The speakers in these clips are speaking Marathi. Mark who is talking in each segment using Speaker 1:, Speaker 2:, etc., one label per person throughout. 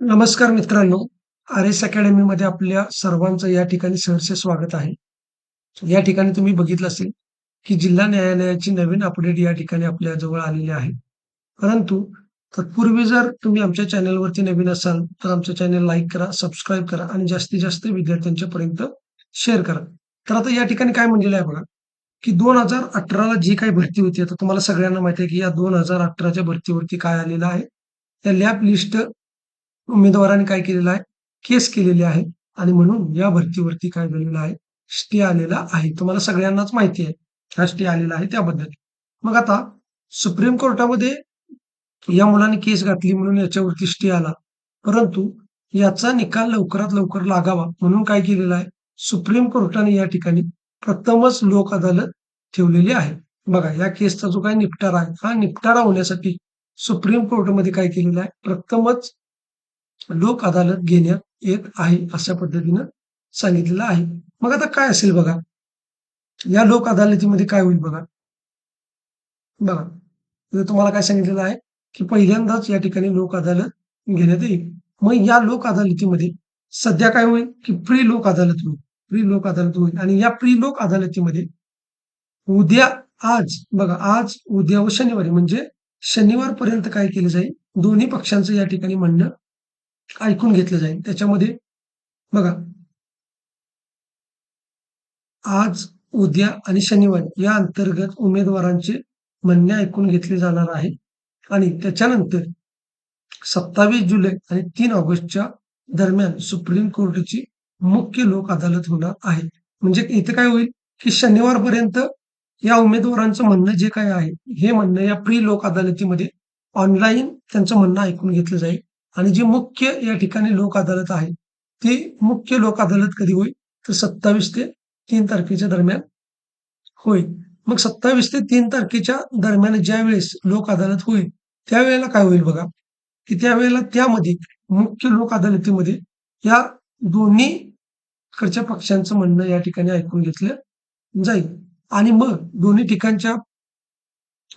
Speaker 1: नमस्कार मित्रांनो, आर-एस अकॅडमीमध्ये आपल्या सर्वांचं या ठिकाणी सहर्ष स्वागत आहे. या ठिकाणी तुम्ही बघितलं असेल, की जिल्हा न्यायालयाची नवीन अपडेट या ठिकाणी आपल्या जवळ आलेली आहे. परंतु तत्पूर्वी जर तुम्ही आमच्या चॅनलवरती नवीन असाल, तर आमचं चॅनल लाईक करा, सबस्क्राईब करा आणि जास्तीत जास्त विद्यार्थ्यांच्या पर्यंत शेअर करा. तर आता या ठिकाणी काय म्हणलेलं आहे बघा, की दोन हजार अठराला जी काही भरती होती, आता तुम्हाला सगळ्यांना माहिती आहे, की या दोन हजार अठराच्या भरतीवरती काय आलेलं आहे. त्या लॅब लिस्ट उमेदवारांनी काय केलेलं आहे, केस केलेली आहे आणि म्हणून या भरतीवरती काय झालेलं आहे, स्टे आलेला आहे. तुम्हाला सगळ्यांनाच माहिती आहे, हा स्टे आलेला आहे त्याबद्दल. मग आता सुप्रीम कोर्टामध्ये या मुलाने केस घातली म्हणून याच्यावरती स्टे आला. परंतु याचा निकाल लवकरात लवकर लागावा म्हणून काय केलेलं आहे, सुप्रीम कोर्टाने या ठिकाणी प्रथमच लोक अदालत ठेवलेली आहे. बघा या केसचा जो काही निपटारा आहे, हा निपटारा होण्यासाठी सुप्रीम कोर्टमध्ये काय केलेलं आहे, प्रथमच लोक अदालत घेण्यात येत आहे, अशा पद्धतीनं सांगितलेलं आहे. मग आता काय असेल बघा, या लोक अदालतीमध्ये काय होईल बघा. बघा, इथे तुम्हाला काय सांगितलेलं आहे, की पहिल्यांदाच या ठिकाणी लोक अदालत घेण्यात येईल. मग या लोक अदालतीमध्ये सध्या काय होईल, की प्री लोक अदालत होईल. प्री लोक अदालत होईल आणि या प्री लोक अदालतीमध्ये उद्या, आज बघा आज, उद्या व शनिवारी म्हणजे शनिवारपर्यंत काय केलं जाईल, दोन्ही पक्षांचं या ठिकाणी म्हणणं ऐकून घेतलं जाईल. त्याच्यामध्ये बघा आज, उद्या आणि शनिवारी या अंतर्गत उमेदवारांचे म्हणणे ऐकून घेतले जाणार आहे आणि त्याच्यानंतर 27 जुलै आणि तीन ऑगस्टच्या दरम्यान सुप्रीम कोर्टाची मुख्य लोक अदालत होणार आहे. म्हणजे इथे काय होईल, की शनिवारपर्यंत या उमेदवारांचं म्हणणं जे काय आहे, हे म्हणणं या प्री लोक अदालतीमध्ये ऑनलाईन त्यांचं म्हणणं ऐकून घेतलं जाईल आणि जी मुख्य या ठिकाणी लोक अदालत आहे, ती मुख्य लोक अदालत कधी होईल, तर 27 ते तीन तारखेच्या दरम्यान होईल. मग 27 ते तीन तारखेच्या दरम्यान ज्यावेळेस लोक अदालत होईल, त्यावेळेला काय होईल बघा, की त्यावेळेला त्यामध्ये मुख्य लोक अदालतीमध्ये या दोन्ही कडच्या पक्षांचं म्हणणं या ठिकाणी ऐकून घेतलं जाईल. आणि मग दोन्ही ठिकाणच्या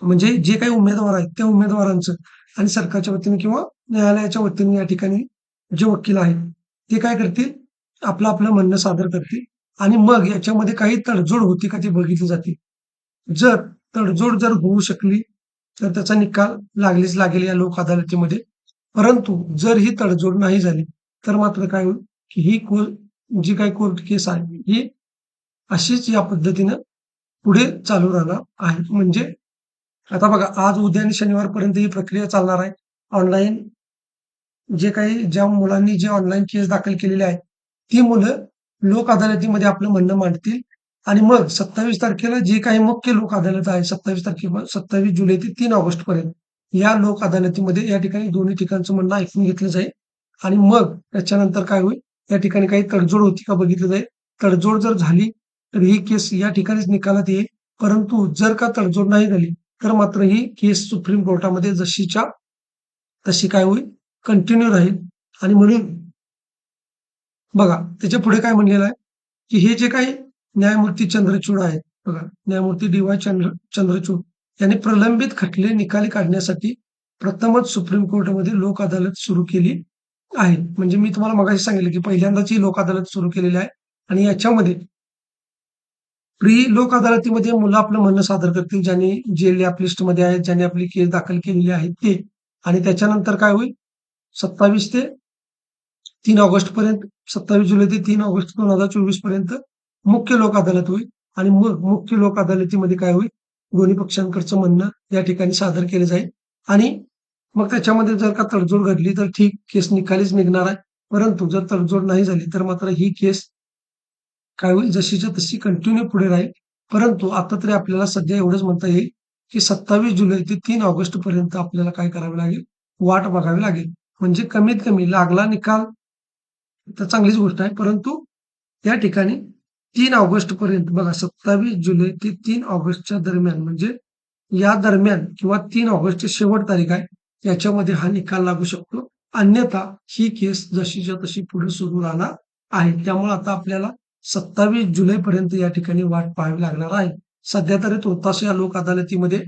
Speaker 1: म्हणजे जे काही उमेदवार आहेत, त्या उमेदवारांचं आणि सरकारच्या वतीने किंवा न्यायालयाच्या वतीने या ठिकाणी जे वकील आहेत, ते काय करतील, आपलं-आपलं म्हणणं सादर करतील आणि मग याच्यामध्ये काही तडजोड होती का ती बघितली जाते. जर तडजोड जर होऊ शकली, तर त्याचा निकाल लागलीच लागेल या लोक अदालतीमध्ये. परंतु जर ही तडजोड नाही झाली, तर मात्र काय होईल, की ही को जी काही कोर्ट केस आहे, ही अशीच या पद्धतीनं पुढे चालू राहणार आहे. म्हणजे आता बघा आज, उद्या आणि शनिवारपर्यंत ही प्रक्रिया चालणार आहे. ऑनलाईन जे काही ज्या मुलांनी जे ऑनलाईन केस दाखल केलेली आहे, ती मुलं लोक अदालतीमध्ये आपलं म्हणणं मांडतील आणि मग 27 तारखेला जे काही मुख्य लोक अदालत आहे, सत्तावीस तारखे सत्तावीस जुलै ते तीन ऑगस्ट पर्यंत या लोक अदालतीमध्ये या ठिकाणी दोन्ही ठिकाणचं म्हणणं ऐकून घेतलं जाईल आणि मग त्याच्यानंतर काय होईल, या ठिकाणी काही तडजोड होती का बघितलं जाईल. तडजोड जर झाली, तर ही केस या ठिकाणीच निकालात येईल. परंतु जर का तडजोड नाही झाली, तर मात्र ही केस सुप्रीम कोर्टामध्ये जशीच्या तशी काय होईल, कंटिन्यू राहील आणि म्हणून बघा, त्याच्या पुढे काय म्हणलेलं आहे, की हे जे काही न्यायमूर्ती चंद्रचूड आहेत बघा, न्यायमूर्ती डी.वाय. चंद्र चंद्रचूड यांनी प्रलंबित खटले निकाली काढण्यासाठी प्रथमच सुप्रीम कोर्टामध्ये लोक अदालत सुरू केली आहे. म्हणजे मी तुम्हाला मगाशी सांगितलं, की पहिल्यांदाच ही लोक अदालत सुरू केलेली आहे आणि याच्यामध्ये प्री लोक अदालतीमध्ये मुलं आपलं म्हणणं सादर करतील, ज्यांनी जे लॅब लिस्टमध्ये आहेत, ज्यांनी आपली केस दाखल केलेली आहे ते आणि त्याच्यानंतर काय होईल, 27 ते 3 ऑगस्टपर्यंत 27 जुलै ते तीन ऑगस्ट 2024 पर्यंत मुख्य लोक अदालत होईल. आणि मग मुख्य लोक अदालतीमध्ये काय होईल, दोन्ही पक्षांकडचं म्हणणं या ठिकाणी सादर केलं जाईल. आणि मग त्याच्यामध्ये जर का तडजोड घडली, तर ठीक केस निकालीच निघणार आहे. परंतु जर तडजोड नाही झाली, तर मात्र ही केस काय होईल, जशीच्या तशी कंटिन्यू पुढे राहील. परंतु आता तरी आपल्याला सध्या एवढंच म्हणता येईल, की 27 जुलै ते तीन ऑगस्ट पर्यंत आपल्याला काय करावे लागेल, वाट बघावी लागेल. म्हणजे कमीत कमी लागला निकाल तर चांगलीच गोष्ट आहे. परंतु या ठिकाणी तीन ऑगस्ट पर्यंत बघा 27 जुलै ते तीन ऑगस्टच्या दरम्यान म्हणजे या दरम्यान किंवा तीन ऑगस्टची शेवट तारीख आहे, याच्यामध्ये हा निकाल लागू शकतो. अन्यथा ही केस जशीच्या तशी पुढे सुरू राहणार आहे. त्यामुळे आता आपल्याला 27 जुलैपर्यंत या ठिकाणी वाट पाहावी लागणार आहे. सध्या तरी तोतास या लोक अदालतीमध्ये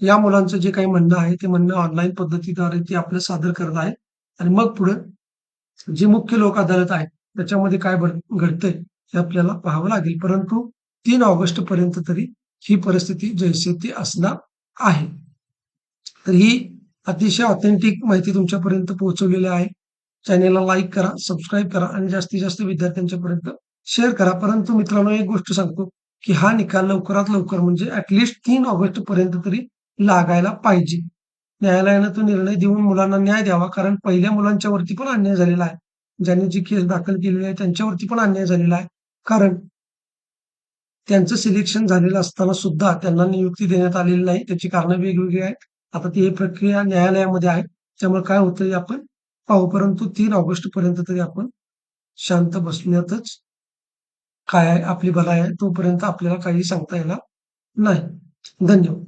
Speaker 1: या मुलांचं जे काही म्हणणं आहे, ते म्हणणं ऑनलाईन पद्धतीद्वारे ते आपलं सादर करत आहे आणि मग पुढे जी मुख्य लोक अदालत आहे त्याच्यामध्ये काय घडतंय हे आपल्याला पाहावं लागेल. परंतु तीन ऑगस्ट पर्यंत तरी ही परिस्थिती जैसे ती असणार आहे. तर ही अतिशय ऑथेंटिक माहिती तुमच्यापर्यंत पोहोचवलेली आहे. चॅनेलला लाईक करा सबस्क्राईब करा आणि जास्तीत जास्त विद्यार्थ्यांच्यापर्यंत शेअर करा. परंतु मित्रांनो एक गोष्ट सांगतो. की हा निकाल लवकरात लवकर म्हणजे ऍटलिस्ट तीन ऑगस्ट पर्यंत तरी लागायला पाहिजे. न्यायालयानं तो निर्णय देऊन मुलांना न्याय द्यावा कारण पहिल्या मुलांच्या वरती पण अन्याय झालेला आहे. ज्यांनी जी केस दाखल केलेली आहे त्यांच्यावरती पण अन्याय झालेला आहे. कारण त्यांचं सिलेक्शन झालेलं असताना सुद्धा त्यांना नियुक्ती देण्यात आलेली नाही. त्याची कारणं वेगवेगळी आहेत. आता ती प्रक्रिया न्यायालयामध्ये आहे. त्यामुळे काय होतं आपण पाहू. परंतु तीन ऑगस्ट पर्यंत तरी आपण शांत बसण्यातच काय आपली भलाई आहे तोपर्यंत आपल्याला काही सांगता येणार नाही. धन्यवाद.